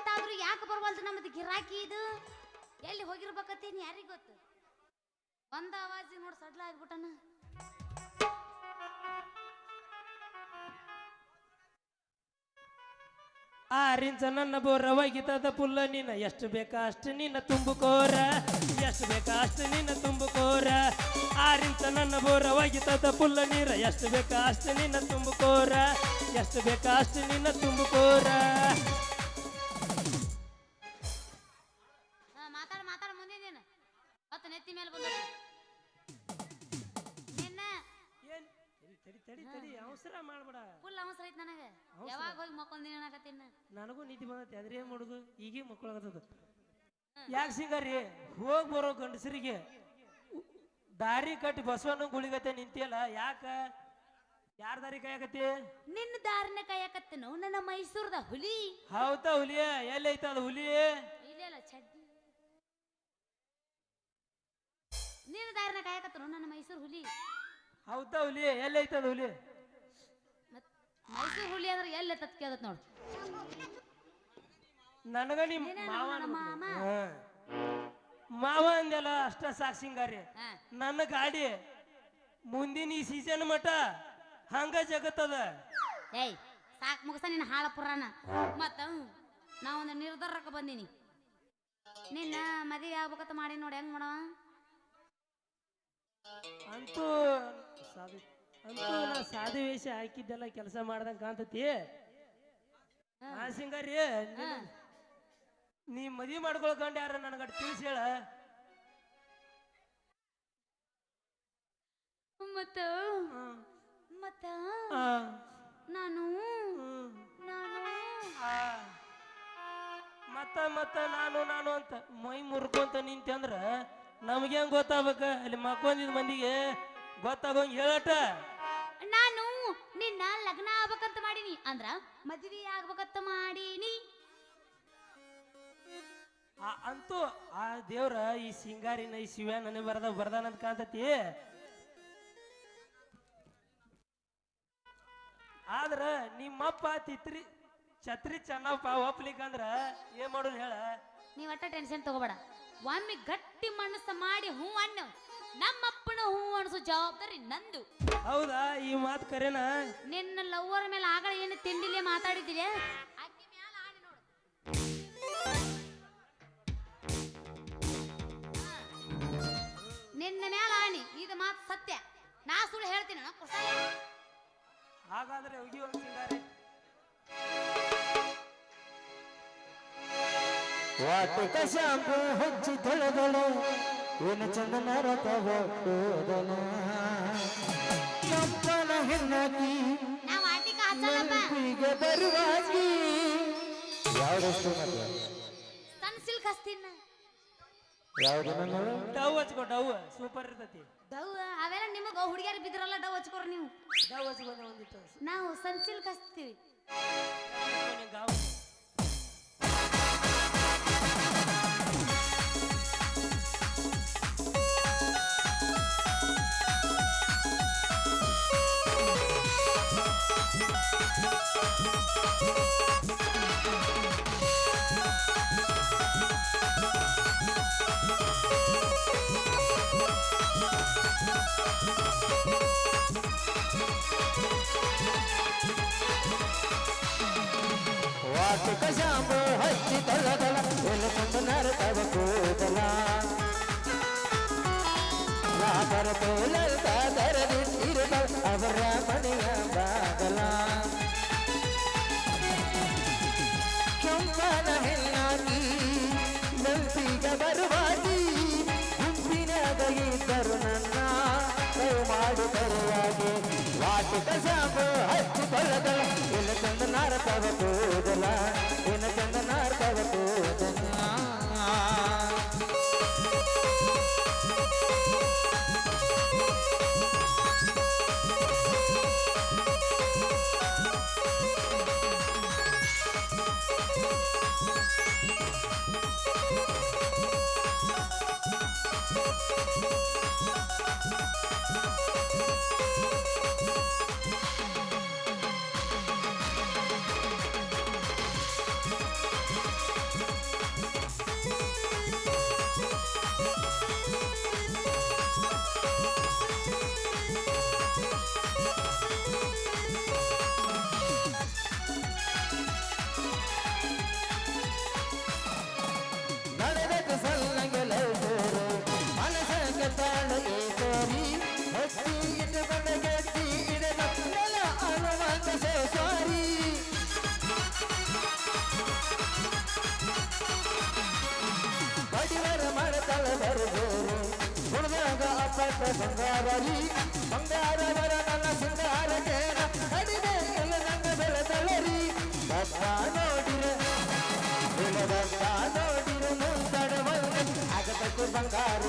ಹೊತ್ತಾದ್ರೂ ಯಾಕೆ ಬರ್ವಲ್ದು ನಮ್ದು ಗಿರಾಕಿ ಇದು? ಎಲ್ಲಿ ಹೋಗಿರ್ಬೇಕತ್ತೇನು ಯಾರಿಗೆ ಗೊತ್ತು? ಒಂದ ಆವಾಜ್ ನೋಡಿ ಸಡ್ಲ ಆಗ್ಬಿಟ್ಟನ. ಆರಿಂಚ ನನ್ನ ಬೋರವಾಗಿತದ ಪುಲ್ಲ, ನೀನ ಎಷ್ಟು ಬೇಕಾ ಅಷ್ಟು ನಿನ್ನ ತುಂಬುಕೋರ? ಎಷ್ಟು ಬೇಕಾ ಅಷ್ಟು ನಿನ್ನ ತುಂಬುಕೋರ? ಆರಿಂಚ ನನ್ನ ಬೋರವಾಗಿತದ ಪುಲ್ಲ, ನೀರ ಎಷ್ಟು ಬೇಕಾ ಅಷ್ಟು ನಿನ್ನ ತುಂಬುಕೋರ? ಎಷ್ಟು ಬೇಕಾ ಅಷ್ಟು ನಿನ್ನ ತುಂಬುಕೋರ? ನೆತ್ತಿ ಮೇಲೆ ಬಂದ ನಿನ್ನ ಏನ್? ತಡಿ ತಡಿ ತಡಿ ತಡಿ. ಅವಸರ ಮಾಡ್ಬೇಡ. ಫುಲ್ ಅವಸರ ಐತಿ ನನಗೆ. ಯಾವಾಗ ಹೋಗಿ ಮಕ್ಕೊಂದಿನ ಅನ್ನಕತ್ತೀನಿ ನನಗೂ ನೀತಿ ಬಂದೈತಿ. ಅದ್ರ ಏನ್ ಮಾಡುದು? ಈಗೇ ಮಕ್ಕಳಾಗತ್ತದ ಯಾಕೆ ಸಿಂಗಾರಿ? ಹೋಗಿ ಬರೋ ಗಂಡಸರಿಗೆ ದಾರಿ ಕಟ್ಟಿ ಬಸವನ ಗುಳಿಗತ್ತೆ ನಿಂತಿಯಲ್ಲ ಯಾಕ? ಯಾರ ದಾರಿ ಕಾಯಕತ್ತಿ? ನಿನ್ನ ದಾರಿನ ಕಾಯಕತ್ತೇನು ನನ್ನ ಮೈಸೂರದ ಹುಲಿ. ಹೌದಾ ಹುಲಿಯ ಎಲ್ಲಿ ಐತ ಅದು ಹುಲಿ? ನಿನ್ನ ದಾರಿನ ನನ್ನ ಮೈಸೂರು ಹುಲಿ. ಹೌದಾ ಹುಲಿ? ಎಲ್ಲಿ ಐತ ಅದು ಹುಲಿ? ಮತ್ ಮೈಸೂರು ಹುಲಿ ಅಂದ್ರೆ ಎಲ್ಲಿ ತತ್ ಕೇಳತ್ ನೋಡು. ನನಗ ನಿಮ್ ಮಾವ ನನ್ನ ಮಾಮ. ಹಾ. ಮಾವ ಅಂದೆಲ್ಲ ಅಷ್ಟ ಸಾಕ್ ಸಿಂಗಾರಿ. ಹಾ. ನನ್ನ ಗಾಡಿ ಮುಂದಿನ ಈ ಸೀಸನ್ ಮಟ ಹಂಗ ಜಗತ್ತದ. ಏಯ್ ಸಾಕ್ ಮುಗಿಸ ನಿನ್ನ ಹಾಳ ಪುರಾಣ ಮತ್ತ ನಾ ಒಂದು ನಿರ್ಧಾರಕ್ಕೆ ಬಂದೀನಿ. ನಿನ್ನ ಮದುವೆ ಆಗ್ಬೇಕಂತ ಮಾಡಿ ನೋಡಿ ಹೆಂಗ್ ಮಾಡವ ಅಂತೂ ಸಾಧು ಅಂತೂ ನಾ ಸಾಧು ವೇಷ ಹಾಕಿದ್ದೆಲ್ಲ ಕೆಲಸ ಮಾಡ್ದಂಗ ಕಾಣ್ತತಿ. ಆ ಸಿಂಗಾರಿ ನೀನು- ನೀ ಮದಿ ಮಾಡ್ಕೊಳ್ಕೊಂಡ್ ಯಾರ ನನಗಟ್ ತಿಳಿಸಿ ಹೇಳ. ಮತ್ತ ಮತ್ತ ಆ, ನಾನು ಹ್ಮ್. ನಾನು. ಆ. ಮತ್ತ ಮತ್ತ ನಾನು ನಾನು ಅಂತ ಮೈ ಮುರ್ಕೊಂತ ನಿಂತಂದ್ರ ನಮ್ಗೆ ಹೆಂಗ್ ಗೊತ್ತಾಗ್ಬೇಕ? ಅಲ್ಲಿ ಮಕ್ಕೊಂದಿದ್ ಮಂದಿಗೆ ಗೊತ್ತಾಗೋಂಗ್ ಹೇಳಟ ನಾನು ನಿನ್ನ ಲಗ್ನ ಆಗ್ಬೇಕಂತ ಮಾಡೀನಿ. ಅಂದ್ರ ಮದ್ವಿ ಆಗ್ಬೇಕಂತ ಮಾಡೀನಿ. ಆ- ಅಂತೂ ಆ ದೇವ್ರ ಈ ಸಿಂಗಾರಿನ ಈ ಶಿವ ನನಗೆ ಬರದ ಬರ್ದಾನಂತ ಕಾಣ್ತತಿ. ಆದ್ರ ನಿಮ್ಮಪ್ಪ ತಿತ್ರಿ ಛತ್ರಿ ಚೆನ್ನಪ್ಪ ಒಪ್ಲಿಕ್ಕಂದ್ರ ಏನ್ ಮಾಡೋದು ಹೇಳ? ನೀ ಅಟ್ಟ ಟೆನ್ಷನ್ ತಗೋಬೇಡ. ಒಮ್ಮೆ ಗಟ್ಟಿ ಮನಸ್ಸು ಮಾಡಿ ಹೂ ಅನ್ನು ನಮ್ಮಪ್ಪನ ಹೂ ಅನ್ಸೋ ಜವಾಬ್ದಾರಿ ನಂದು. ಹೌದಾ? ಈ ಮಾತು ಕರೆನಾ? ನಿನ್ನ ಲವ್ವರ್ ಮೇಲೆ ಆಗಳ ಏನು ತಿಂಡಿಲೇ ಮಾತಾಡಿದ್ದೀರಿ? ಅಕ್ಕಿ ಮ್ಯಾಲ ಆಣಿ ನೋಡು. ನಿನ್ನ ಮೇಲೆ ಆಣಿ ಇದು ಮಾತು ಸತ್ಯ. ನಾ ಸುಳ್ಳು ಹೇಳ್ತೀನಿ ಹಾಗಾದ್ರೆ ಸಿಂಗಾರಿ ವಾಟಿಕ ಶಾಂಪು ಹಚ್ಚಿ ತೊಳೆದಳು ಏನು ಚಂದನ ರತ ಕೂದಲು. ಕೆಂಪನ ಹೆಣ್ಣಾಕಿ ನೆನಪಿಗೆ ಬರುವಾಗಿ. ಯಾವ್ದಷ್ಟು ಸಣ್ಣ ಸಿಲ್ಕ್ ಹಚ್ತೀನಿ ನಾ. ಯಾವ್ದು ನನ್ನ? ಡವ್ ಹಚ್ಕೋ ಡವ್. ಸೂಪರ್ ಇರ್ತತಿ. ಡವ್ ಅವೆಲ್ಲ ನಿಮಗ ಹುಡುಗಿಯರು ಬಿದ್ರಲ್ಲ ಡವ್ ಹಚ್ಕೋರಿ ನೀವು. ಡವ್ ಹಚ್ಕೊಂಡೆ ನಾವು ಸಣ್ಣ ಸಿಲ್ಕ್ ಹಚ್ತೀವಿ. ವಾಟಿಕ ಶಾಂಬು ಹಚ್ಚಿ ಏನು ಚಂದನ ರಥವ ಕೂದಲ. ರಾತರ ತೋಲಲ್ತ ತೆರೆದಿಟ್ಟಿರುವ ಅವರ ಮನೆಯ ಬಾಗಲ. ಕೆಂಪನ ಹೆಣ್ಣಾಗಿ ನಂಬಿಗ ಬರುವಾಗಿ, ಗುಂಪಿನಾಗ ಇದ್ದರು ನನ್ನ. ಕೈ ಮಾಡಿ ತರುವಾಗಿ ವಾಟಿಕ ಸಾಂಬು ಹಚ್ಚಿ ಬಂಗಾರರಿ ಬಂಗಾರವರ ನನ್ನ ಸಿಂಗಾರಕೇನ ಕಡಿಮೆ ನನ್ನ ಬೆಳೆದಳರಿ ದತ್ತ ನೋಡಿರ ಬೆಳೆದತ್ತ ನೋಡಿರ ಬಂದ ಆಗಬೇಕು ಬಂಗಾರ.